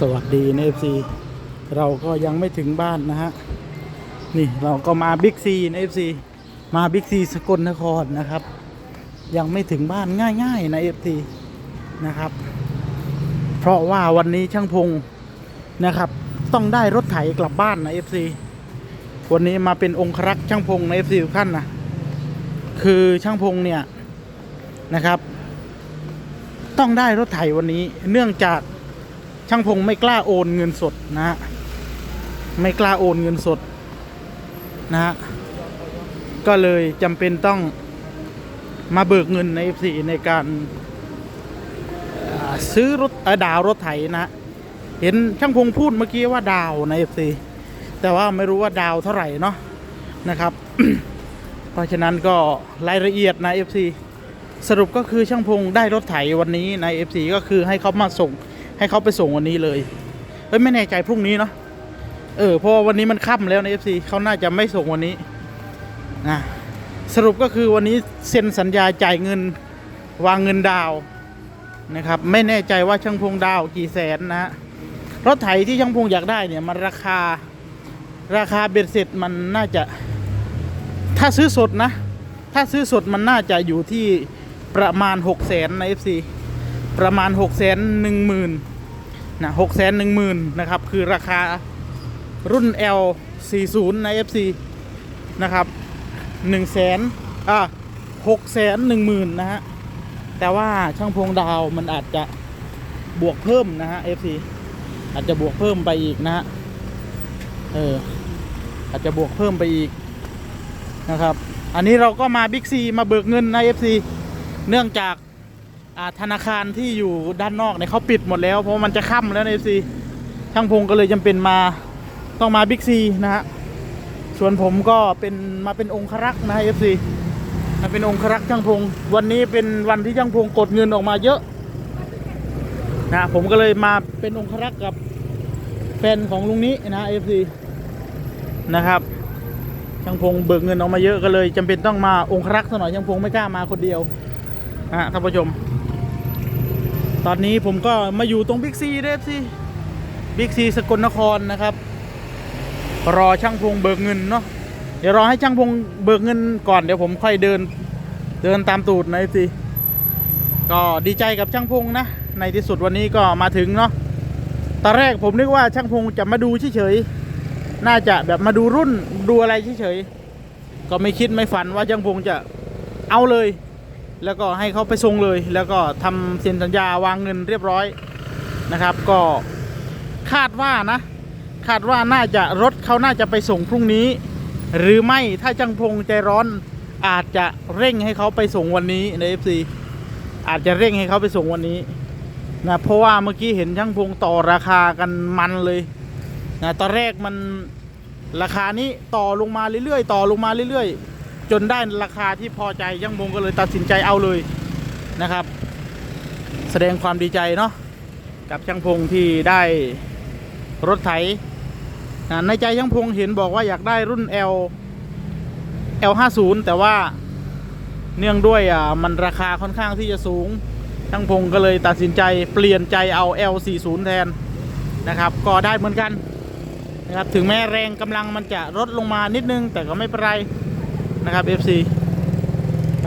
สวัสดีนะ FC เราก็ยังไม่ถึงบ้านนะฮะ นี่เราก็มาบิ๊กซีนะ FC มาบิ๊กซีสกลนครนะครับ ยังไม่ถึงบ้านง่าย ๆ นะ FC นะครับ เพราะว่าวันนี้ช่างพงนะครับ ต้องได้รถไถกลับบ้านนะ FC วันนี้มาเป็นองครักษ์ช่างพงใน FC ทุกท่านนะคือช่างพงเนี่ยนะครับ ต้องได้รถไถวันนี้เนื่องจาก ช่างพงไม่กล้าโอนเงินสดนะฮะไม่กล้าโอนเงินสดนะฮะก็เลยจำเป็นต้องมาเบิกเงินใน FC ในการซื้อรถดาวรถไถนะเห็นช่างพงพูดเมื่อกี้ว่าดาวใน FC แต่ว่าไม่รู้ว่าดาวเท่าไหร่เนาะนะครับ เพราะฉะนั้นก็รายละเอียดใน FC สรุปก็คือช่างพงได้รถไถวันนี้ใน FC ก็คือให้เขามาส่ง ให้เขาไปส่งวันนี้เลยเอ้ยไม่แน่ใจพรุ่งนี้เนาะเออเพราะวันนี้มันค่ำแล้วใน FC เขาน่าจะไม่ส่งวันนี้นะสรุปก็คือวันนี้เซ็นสัญญาจ่ายเงินวางเงินดาวนะครับ ไม่แน่ใจว่าช่างพงดาวกี่แสนนะรถไถที่ช่างพงอยากได้เนี่ยมันราคาราคาเบ็ดเสร็จมันน่าจะ ถ้าซื้อสดนะ ถ้าซื้อสดมันน่าจะอยู่ที่ประมาณ6 0แสนใน FC ประมาณ6 0แสนหนึ่งหมื่น นะ6แสนหนึ่งหมื่นนะครับ คือราคารุ่น L 40 ใน FC นะครับ1แสนอะ6แสนหนึ่งหมื่นนะฮะ แต่ว่าช่างพวงดาวมันอาจจะบวกเพิ่มนะฮะ FC อาจจะบวกเพิ่มไปอีกนะฮะ เออ อาจจะบวกเพิ่มไปอีกนะครับ อันนี้เราก็มาบิ๊กซีมาเบิกเงินใน FC เนื่องจาก ธนาคารที่อยู่ด้านนอกเนี่ยเขาปิดหมดแล้ว เพราะมันจะค่ำแล้วใน FC ช่างพงก็เลยจำเป็นมาต้องมาบิ๊กซีนะฮะส่วนผมก็เป็นมาเป็นองครักษ์นะ FC มาเป็นองครักษ์ช่างพงวันนี้เป็นวันที่ช่างพงกดเงินออกมาเยอะนะผมก็เลยมาเป็นองครักษ์กับแฟนของลุงนี้นะ FC นะครับช่างพงเบิกเงินออกมาเยอะก็เลยจำเป็นต้องมาองครักษ์ซะหน่อยช่างพงไม่กล้ามาคนเดียวนะท่านผู้ชม ตอนนี้ผมก็มาอยู่ตรงบิ๊กซีเดฟซีบิ๊กซีสกลนครนะครับ รอช่างพงเบิกเงินเนาะเดี๋ยวรอให้ช่างพงเบิกเงินก่อนเดี๋ยวผมค่อยเดินเดินตามตูดนะสิก็ดีใจกับช่างพงนะในที่สุดวันนี้ก็มาถึงเนาะตอนแรกผมนึกว่าช่างพงจะมาดูเฉยๆน่าจะแบบมาดูรุ่นดูอะไรเฉยๆก็ไม่คิดไม่ฝันว่าช่างพงจะเอาเลย แล้วก็ให้เขาไปส่งเลย แล้วก็ทำเซ็นสัญญาวางเงินเรียบร้อยนะครับ ก็คาดว่านะ คาดว่าน่าจะรถเขาน่าจะไปส่งพรุ่งนี้ หรือไม่ถ้าช่างพงใจร้อนอาจจะเร่งให้เขาไปส่งวันนี้ใน FC อาจจะเร่งให้เขาไปส่งวันนี้นะเพราะว่าเมื่อกี้เห็นช่างพงต่อราคากันมันเลยนะตอนแรกมันราคานี้ต่อลงมาเรื่อยๆ ต่อลงมาเรื่อยๆ จนได้ราคาที่พอใจย่งบงก็เลยตัดสินใจเอาเลยนะครับ แสดงความดีใจเนาะกับช่างพงที่ได้รถไถในใจช่างพงเห็นบอกว่าอยากได้รุ่น L L50 แต่ว่าเนื่องด้วยอะมันราคาค่อนข้างที่จะสูงช่างพงก็เลยตัดสินใจเปลี่ยนใจเอา L40 แทนนะครับ ก็ได้เหมือนกันนะครับถึงแม้แรงกำลังมันจะลดลงมานิดนึงแต่ก็ไม่เป็นไร นะครับ FC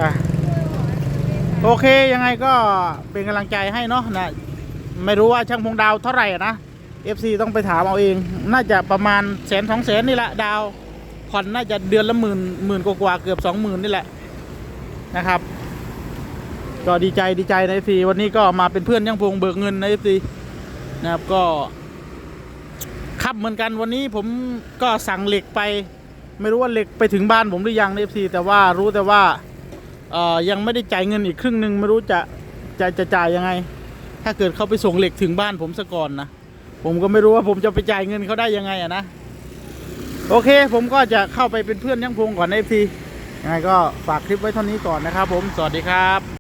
อะโอเคยังไงก็เป็นกำลังใจให้เนาะนะไม่รู้ว่าช่างพงดาวเท่าไหร่นะ FC ต้องไปถามเอาเอง น่าจะประมาณแสนสองแสนนี่แหละดาวผ่อนน่าจะเดือนละหมื่นหมื่นกว่าเกือบสองหมื่นนี่แหละนะครับ ก็ดีใจดีใจใน FC วันนี้ก็มาเป็นเพื่อนช่างพงเบิกเงินใน FC นะครับก็คับเหมือนกันวันนี้ผมก็สั่งเหล็กไป ไม่รู้ว่าเหล็กไปถึงบ้านผมหรือยังเอฟซีแต่ว่ารู้แต่ว่าเอ่อยังไม่ได้จ่ายเงินอีกครึ่งหนึ่งไม่รู้จะจะจะจ่ายยังไง ถ้าเกิดเขาไปส่งเหล็กถึงบ้านผมซะก่อนนะผมก็ไม่รู้ว่าผมจะไปจ่ายเงินเขาได้ยังไงอะนะโอเค ผมก็จะเข้าไปเป็นเพื่อนยังพงก่อนเอฟซียังไงก็ฝากคลิปไว้เท่านี้ก่อนนะครับผมสวัสดีครับ